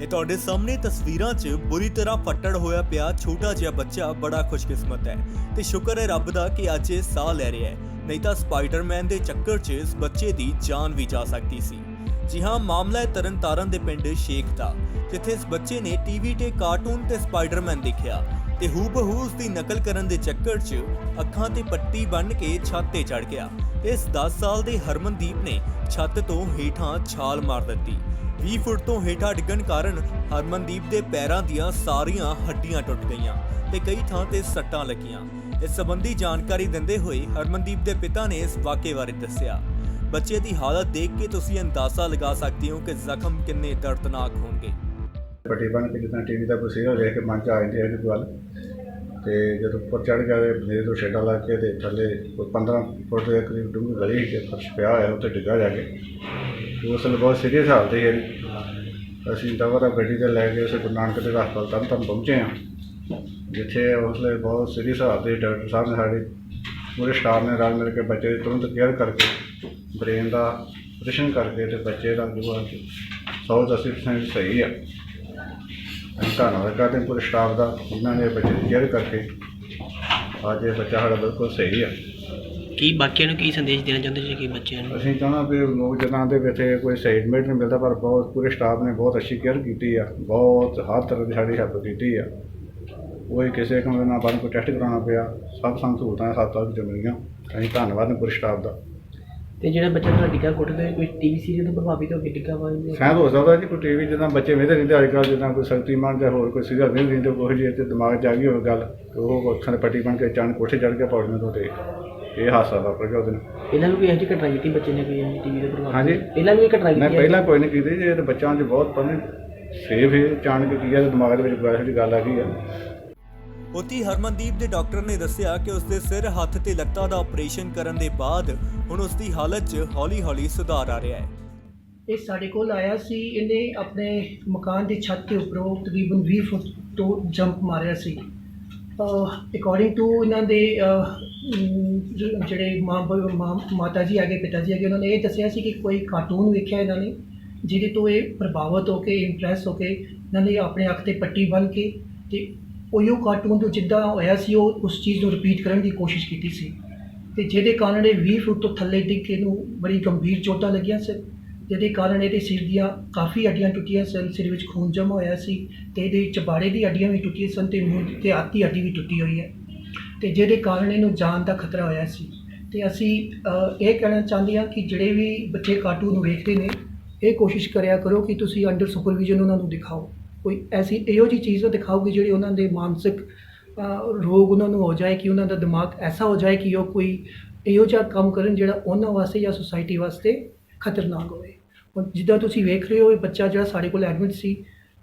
ਇਹ ਤੁਹਾਡੇ ਸਾਹਮਣੇ ਤਸਵੀਰਾਂ 'ਚ ਬੁਰੀ ਤਰ੍ਹਾਂ ਫੱਟੜ ਹੋਇਆ ਪਿਆ ਛੋਟਾ ਜਿਹਾ ਬੱਚਾ ਬੜਾ ਖੁਸ਼ਕਿਸਮਤ ਹੈ ਤੇ ਸ਼ੁਕਰ ਹੈ ਰੱਬ ਦਾ ਕਿ ਅੱਜ ਇਹ ਸਾਹ ਲੈ ਰਿਹਾ ਹੈ। ਨਹੀਂ ਤਾਂ ਸਪਾਈਡਰਮੈਨ ਦੇ ਚੱਕਰ 'ਚ ਇਸ ਬੱਚੇ ਦੀ ਜਾਨ ਵੀ ਜਾ ਸਕਦੀ ਸੀ। ਜੀ ਹਾਂ, ਮਾਮਲਾ ਹੈ ਤਰਨਤਾਰਨ ਦੇ ਪਿੰਡ ਸ਼ੇਖ ਦਾ, ਜਿੱਥੇ ਇਸ ਬੱਚੇ ਨੇ ਟੀਵੀ ਤੇ ਕਾਰਟੂਨ ਤੇ ਸਪਾਈਡਰਮੈਨ ਦੇਖਿਆ। ਤੇ ਹੂਬਹੂ ਉਸ ਦੀ ਨਕਲ ਕਰਨ ਦੇ ਚੱਕਰ 'ਚ ਅੱਖਾਂ ਤੇ ਪੱਟੀ ਬੰਨ੍ਹ ਕੇ ਛੱਤ ਤੇ ਚੜ ਗਿਆ। ਇਸ 10 ਸਾਲ ਦੇ ਹਰਮਨਦੀਪ ਨੇ ਛੱਤ ਤੋਂ ਹੇਠਾਂ ਛਾਲ ਮਾਰ ਦਿੱਤੀ। 20 ਫੁੱਟ ਤੋਂ ਹੇਠਾਂ ਡਿੱਗਣ ਕਾਰਨ ਹਰਮਨਦੀਪ ਦੇ ਪੈਰਾਂ ਦੀਆਂ ਸਾਰੀਆਂ ਹੱਡੀਆਂ ਟੁੱਟ ਗਈਆਂ ਤੇ ਕਈ ਥਾਂ ਤੇ ਸੱਟਾਂ ਲੱਗੀਆਂ। ਇਸ ਸੰਬੰਧੀ ਜਾਣਕਾਰੀ ਦਿੰਦੇ ਹੋਏ ਹਰਮਨਦੀਪ ਦੇ ਪਿਤਾ ਨੇ ਇਸ ਵਾਕੇ ਬਾਰੇ ਦੱਸਿਆ। ਬੱਚੇ ਦੀ ਹਾਲਤ ਦੇਖ ਕੇ ਤੁਸੀਂ ਅੰਦਾਜ਼ਾ ਲਗਾ ਸਕਦੇ ਹੋ ਕਿ ਜ਼ਖਮ ਕਿੰਨੇ ਦਰਦਨਾਕ ਹੋਣਗੇ। ਪੱਟੀ ਬਣ ਕੇ ਜਿੱਦਾਂ ਟੀਵੀ ਦਾ ਕੋਈ ਸੀਰੀਅਲ ਦੇਖ ਕੇ ਮਨ ਚ ਆ ਜਾਂਦੀ ਹੈ ਇਹਦੀ ਗੱਲ ਤੇ ਜਦੋਂ ਉੱਪਰ ਚੜ ਗਿਆ ਤੇ ਮੇਰੇ ਤੋਂ ਛੇੜਾ ਲੱਗ ਕੇ ਤੇ ਥੱਲੇ ਕੋਈ 15 ਫੁੱਟ ਦੇ ਕਰੀਬ ਡੂੰਘੀ ਗਲੀ ਸੀ ਤੇ ਫਰਸ਼ ਪਿਆ ਹੋਇਆ ਉੱਤੇ ਡਿੱਗਾ ਜਾ ਕੇ। ਉਸ ਵੇਲੇ ਬਹੁਤ ਸੀਰੀਅਸ ਹਾਲਤ ਸੀ ਇਹਦੀ ਅਸੀਂ ਦਵਾ ਗੱਡੀ ਤੇ ਲੈ ਕੇ ਉਸੇ ਗੁਰੂ ਨਾਨਕ ਦੇ ਹਸਪਤਾਲ ਤੱਕ ਤੱਕ ਪਹੁੰਚੇ ਹਾਂ। ਜਿੱਥੇ ਉਸ ਵੇਲੇ ਬਹੁਤ ਸੀਰੀਅਸ ਹਾਲਤ ਸੀ। ਡਾਕਟਰ ਸਾਹਿਬ ਨੇ ਸਾਡੇ ਪੂਰੇ ਸਟਾਫ ਨੇ ਰਲ ਮਿਲ ਕੇ ਬੱਚੇ ਦੀ ਤੁਰੰਤ ਕੇਅਰ ਕਰਕੇ ਬ੍ਰੇਨ ਦਾ ਆਪਰੇਸ਼ਨ ਕਰਕੇ ਤੇ ਬੱਚੇ ਦਾ ਜੋ ਹੈ ਸੌ ਦਸ percent ਸਹੀ ਆ। ਅਸੀਂ ਧੰਨਵਾਦ ਕਰਦੇ ਹਾਂ ਪੂਰੇ ਸਟਾਫ ਦਾ ਜਿਨ੍ਹਾਂ ਨੇ ਬੱਚੇ ਦੀ ਕੇਅਰ ਕਰਕੇ ਅੱਜ ਇਹ ਬੱਚਾ ਸਾਡਾ ਬਿਲਕੁਲ ਸਹੀ ਆ। ਕੀ ਬਾਕੀਆਂ ਨੂੰ ਕੀ ਸੰਦੇਸ਼ ਦੇਣਾ ਚਾਹੁੰਦੇ ਜੀ ਕਿ ਬੱਚਿਆਂ ਨੂੰ? ਅਸੀਂ ਚਾਹੁੰਦਾ ਵੀ ਲੋਕ ਜਿਨ੍ਹਾਂ ਦੇ ਵਿੱਚ ਕੋਈ ਸਟੇਟਮੈਂਟ ਨਹੀਂ ਮਿਲਦਾ ਪਰ ਬਹੁਤ ਪੂਰੇ ਸਟਾਫ ਨੇ ਬਹੁਤ ਅੱਛੀ ਕੇਅਰ ਕੀਤੀ ਆ ਬਹੁਤ ਹਰ ਤਰ੍ਹਾਂ ਦੀ ਸਾਡੀ ਹੈਲਪ ਕੀਤੀ ਆ। ਕੋਈ ਕਿਸੇ ਕਮਰੇ ਨਾਲ ਬੰਦ ਕੋਈ ਟੈਸਟ ਕਰਾਉਣਾ ਪਿਆ ਸਭ ਸਾਨੂੰ ਸਹੂਲਤਾਂ ਸਭ ਤੱਕ ਜੋ ਮਿਲੀਆਂ। ਅਸੀਂ ਧੰਨਵਾਦ ਨੇ ਪੂਰੇ ਸਟਾਫ ਦਾ। ਤੇ ਜਿਹੜਾ ਬੱਚਾ ਤੁਹਾਡਾ ਡਿੱਗਾ ਕੋਟਦੇ ਕੋਈ ਟੀਵੀ ਸੀਰੀਅਲ ਤੋਂ ਪ੍ਰਭਾਵਿਤ ਹੋ ਕੇ ਡਿੱਗਾ ਵਾ ਜਾਂ- ਸ਼ਾਇਦ ਹੋ ਸਕਦਾ ਜੀ ਕੋਈ ਟੀਵੀ ਜਿੱਦਾਂ ਬੱਚੇ ਵੇਖਦੇ ਰਹਿੰਦੇ ਅੱਜ ਕੱਲ੍ਹ ਜਿੱਦਾਂ ਕੋਈ ਸ਼ਕਤੀਮਾਨ ਜਾਂ ਹੋਰ ਕੋਈ ਸੀਰੀਅਲ ਵੇਖਦੇ ਰਹਿੰਦੇ ਕੋਈ ਜੇ ਤੇ ਦਿਮਾਗ 'ਚ ਆ ਗਈ ਹੋਵੇ ਗੱਲ ਤੇ ਉਹ ਅੱਖਾਂ ਦੇ ਪੱਟੀ ਬਣ ਕੇ ਅਚਾਨਕ ਕੋਠੇ ਚੜ੍ਹ ਗਿਆ ਪੌੜੀਆਂ ਤੋਂ ਤੇ ਇਹ ਹਾਦਸਾ ਵਾਪਰ ਗਿਆ ਉਹਦੇ ਨਾਲ ਪਹਿਲਾਂ ਵੀ ਕੋਈ ਇਹੋ ਜਿਹੀ ਘਟਨਾ ਕੀਤੀ ਬੱਚੇ ਨੇ ਕੋਈ ਟੀਵੀ ਦੇ ਪ੍ਰਭਾਵ ਹਾਂਜੀ। ਪਹਿਲਾਂ ਵੀ ਕੋਈ ਘਟਨਾ ਮੈਂ ਕੀਤੀ ਹੈ? ਪਹਿਲਾਂ ਕੋਈ ਨਹੀਂ ਕੀਤੀ ਜੀ ਇਹ ਤਾਂ ਬੱਚਿਆਂ 'ਚ ਬਹੁਤ ਪਤਾ ਨਹੀਂ ਸੇਫ ਹੈ ਅਚਾਨਕ ਕੀ ਹੈ ਦਿਮਾਗ ਦੇ ਵਿੱਚ ਕੋਈ ਗੱਲ ਆ ਗਈ ਆ ਉਤੀ ਹਰਮਨਦੀਪ ਦੇ ਡਾਕਟਰ ਨੇ ਦੱਸਿਆ ਕਿ ਉਸ ਦੇ ਸਿਰ, ਹੱਥ ਤੇ ਲੱਤਾਂ ਦਾ ਆਪਰੇਸ਼ਨ ਕਰਨ ਦੇ ਬਾਅਦ ਹੁਣ ਉਸ ਦੀ ਹਾਲਤ 'ਚ ਹੌਲੀ-ਹੌਲੀ ਸੁਧਾਰ ਆ ਰਿਹਾ ਹੈ। ਇਹ ਸਾਡੇ ਕੋਲ ਆਇਆ ਸੀ, ਇਹਨੇ ਆਪਣੇ ਮਕਾਨ ਦੀ ਛੱਤ ਦੇ ਉੱਪਰੋਂ ਤਕਰੀਬਨ 20 ਫੁੱਟ ਤੋਂ ਜੰਪ ਮਾਰਿਆ ਸੀ। ਅਕੋਰਡਿੰਗ ਟੂ ਇਹਨਾਂ ਦੇ ਜਿਹੜੇ ਮਾਂ ਬ- ਮਾਤਾ ਜੀ ਆਗੇ ਪਿਤਾ ਜੀ ਆਗੇ ਉਹਨਾਂ ਨੇ ਇਹ ਦੱਸਿਆ ਸੀ ਕਿ ਕੋਈ ਕਾਰਟੂਨ ਵੇਖਿਆ ਇਹਨਾਂ ਨੇ, ਜਿਹਦੇ ਤੋਂ ਇਹ ਪ੍ਰਭਾਵਿਤ ਹੋ ਕੇ ਇੰਪ੍ਰੈਸ ਹੋ ਕੇ ਇਹਨਾਂ ਨੇ ਆਪਣੇ ਅੱਖ ਤੇ ਪੱਟੀ ਬੰਨ੍ਹ ਕੇ ਤੇ ਉਹੀਓ ਕਾਰਟੂਨ ਜੋ ਜਿੱਦਾਂ ਹੋਇਆ ਸੀ, ਉਹ ਉਸ ਚੀਜ਼ ਨੂੰ ਰਿਪੀਟ ਕਰਨ ਦੀ ਕੋਸ਼ਿਸ਼ ਕੀਤੀ ਸੀ। ਤੇ ਜਿਹਦੇ ਕਾਰਨ ਇਹ 20 ਫੁੱਟ ਤੋਂ ਥੱਲੇ ਡਿੱਗ ਕੇ ਇਹਨੂੰ ਬੜੀ ਗੰਭੀਰ ਚੋਟਾਂ ਲੱਗੀਆਂ ਸਨ। ਜਿਹਦੇ ਕਾਰਨ ਇਹਦੇ ਸਿਰ ਦੀਆਂ ਕਾਫੀ ਹੱਡੀਆਂ ਟੁੱਟੀਆਂ ਸਨ, ਸਿਰ ਵਿੱਚ ਖੂਨ ਜਮ੍ਹਾਂ ਹੋਇਆ ਸੀ ਤੇ ਇਹਦੇ ਚਬਾੜੇ ਦੀ ਹੱਡੀਆਂ ਵੀ ਟੁੱਟੀਆਂ ਸਨ ਤੇ ਮੂੰਹ ਤੇ ਆਤੀ ਦੀ ਹੱਡੀ ਵੀ ਟੁੱਟੀ ਹੋਈ ਹੈ। ਤੇ ਜਿਹਦੇ ਕਾਰਨ ਇਹਨੂੰ ਜਾਨ ਦਾ ਖਤਰਾ ਹੋਇਆ ਸੀ। ਤੇ ਅਸੀਂ ਇਹ ਕਹਿਣਾ ਚਾਹੁੰਦੇ ਹਾਂ ਕਿ ਜਿਹੜੇ ਵੀ ਬੱਚੇ ਕਾਰਟੂਨ ਨੂੰ ਵੇਖਦੇ ਨੇ, ਇਹ ਕੋਸ਼ਿਸ਼ ਕਰਿਆ ਕਰੋ ਕਿ ਤੁਸੀਂ ਅੰਡਰ ਸੁਪਰਵਿਜ਼ਨ ਉਹਨਾਂ ਨੂੰ ਦਿਖਾਓ। ਕੋਈ ਐਸੀ ਇਹੋ ਜੀ ਚੀਜ਼ ਦਿਖਾਓ ਕਿ ਜਿਹੜੀ ਉਹਨਾਂ ਦੇ ਮਾਨਸਿਕ ਰੋਗ ਉਹਨਾਂ ਨੂੰ ਹੋ ਜਾਏ, ਕਿ ਉਹਨਾਂ ਦਾ ਦਿਮਾਗ ਐਸਾ ਹੋ ਜਾਏ ਕਿ ਉਹ ਕੋਈ ਇਹੋ ਜਿਹਾ ਕੰਮ ਕਰਨ ਜਿਹੜਾ ਉਹਨਾਂ ਵਾਸਤੇ ਜਾਂ ਸੁਸਾਇਟੀ ਵਾਸਤੇ ਖਤਰਨਾਕ ਹੋਵੇ। ਹੁਣ ਜਿੱਦਾਂ ਤੁਸੀਂ ਵੇਖ ਰਹੇ ਹੋ, ਇਹ ਬੱਚਾ ਜਿਹੜਾ ਸਾਡੇ ਕੋਲ ਐਡਮਿਟ ਸੀ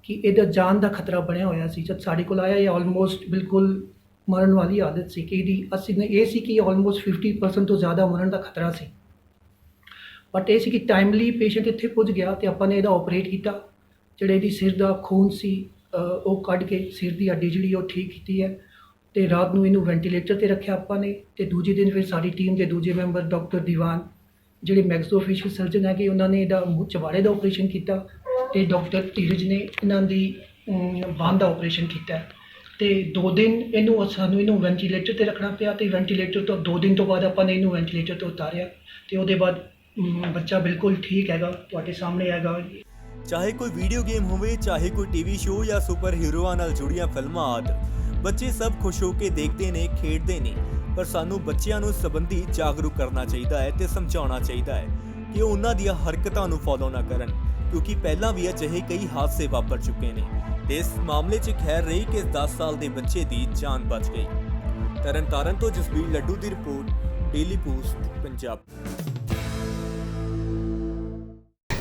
ਕਿ ਇਹਦਾ ਜਾਨ ਦਾ ਖਤਰਾ ਬਣਿਆ ਹੋਇਆ ਸੀ। ਜਦ ਸਾਡੇ ਕੋਲ ਆਇਆ, ਇਹ ਆਲਮੋਸਟ ਬਿਲਕੁਲ ਮਰਨ ਵਾਲੀ ਹਾਲਤ ਸੀ ਕਿ ਇਹਦੀ ਅਸੀਂ ਨੇ ਇਹ ਸੀ ਕਿ ਆਲਮੋਸਟ 50% ਤੋਂ ਜ਼ਿਆਦਾ ਮਰਨ ਦਾ ਖਤਰਾ ਸੀ। ਬਟ ਇਹ ਸੀ ਕਿ ਟਾਈਮਲੀ ਪੇਸ਼ੈਂਟ ਇੱਥੇ ਪੁੱਜ ਗਿਆ ਤੇ ਆਪਾਂ ਨੇ ਇਹਦਾ ਆਪਰੇਟ ਕੀਤਾ। ਜਿਹੜੇ ਇਹਦੀ ਸਿਰ ਦਾ ਖੂਨ ਸੀ ਉਹ ਕੱਢ ਕੇ ਸਿਰ ਦੀ ਹੱਡੀ ਜਿਹੜੀ ਉਹ ਠੀਕ ਕੀਤੀ ਹੈ ਤੇ ਰਾਤ ਨੂੰ ਇਹਨੂੰ ਵੈਂਟੀਲੇਟਰ ਤੇ ਰੱਖਿਆ ਆਪਾਂ ਨੇ ਤੇ ਦੂਜੇ ਦਿਨ ਫਿਰ ਸਾਡੀ ਟੀਮ ਦੇ ਦੂਜੇ ਮੈਂਬਰ ਡਾਕਟਰ ਦੀਵਾਨ, ਜਿਹੜੇ ਮੈਕਸੋਫੇਸ਼ੀਅਲ ਸਰਜਨ ਹੈਗੇ, ਉਹਨਾਂ ਨੇ ਇਹਦਾ ਮੂੰਹ ਚਵਾੜੇ ਦਾ ਆਪਰੇਸ਼ਨ ਕੀਤਾ ਤੇ ਡਾਕਟਰ ਧੀਰਜ ਨੇ ਇਹਨਾਂ ਦੀ ਬਾਂਹ ਦਾ ਆਪਰੇਸ਼ਨ ਕੀਤਾ ਤੇ ਦੋ ਦਿਨ ਇਹਨੂੰ ਸਾਨੂੰ ਇਹਨੂੰ ਵੈਂਟੀਲੇਟਰ ਤੇ ਰੱਖਣਾ ਪਿਆ ਤੇ ਵੈਂਟੀਲੇਟਰ ਤੋਂ ਦੋ ਦਿਨ ਤੋਂ ਬਾਅਦ ਆਪਾਂ ਨੇ ਇਹਨੂੰ ਵੈਂਟੀਲੇਟਰ ਤੋਂ ਉਤਾਰਿਆ ਤੇ ਉਹਦੇ ਬਾਅਦ ਬੱਚਾ ਬਿਲਕੁਲ ਠੀਕ ਹੈਗਾ, ਤੁਹਾਡੇ ਸਾਹਮਣੇ ਹੈਗਾ। ਚਾਹੇ ਕੋਈ ਵੀਡੀਓ ਗੇਮ ਹੋਵੇ, ਚਾਹੇ ਕੋਈ ਟੀਵੀ ਸ਼ੋਅ ਜਾਂ ਸੁਪਰ ਹੀਰੋਆਂ ਨਾਲ ਜੁੜੀਆਂ ਫਿਲਮਾਂ ਆਦਿ। ਬੱਚੇ ਸਭ ਖੁਸ਼ ਹੋ ਕੇ ਦੇਖਦੇ ਨੇ, ਖੇਡਦੇ ਨੇ। ਪਰ ਸਾਨੂੰ ਬੱਚਿਆਂ ਨੂੰ ਸੰਬੰਧੀ ਜਾਗਰੂਕ ਕਰਨਾ ਚਾਹੀਦਾ ਹੈ ਤੇ ਸਮਝਾਉਣਾ ਚਾਹੀਦਾ ਹੈ ਕਿ ਉਹ ਉਹਨਾਂ ਦੀਆਂ ਹਰਕਤਾਂ ਨੂੰ ਫੋਲੋ ਨਾ ਕਰਨ, ਕਿਉਂਕਿ ਪਹਿਲਾਂ ਵੀ ਅਜਿਹੇ ਕਈ ਹਾਦਸੇ ਵਾਪਰ ਚੁੱਕੇ ਨੇ। ਤੇ ਇਸ ਮਾਮਲੇ 'ਚ ਖੈਰ ਰਹੀ ਕਿ ਇਸ 10 ਸਾਲ ਦੇ ਬੱਚੇ ਦੀ ਜਾਨ ਬਚ ਗਈ। ਤਰਨਤਾਰਨ ਤੋਂ ਜਸਬੀਰ ਲੱਡੂ ਦੀ ਰਿਪੋਰਟ, ਡੇਲੀ ਪੋਸਟ, ਪੰਜਾਬ।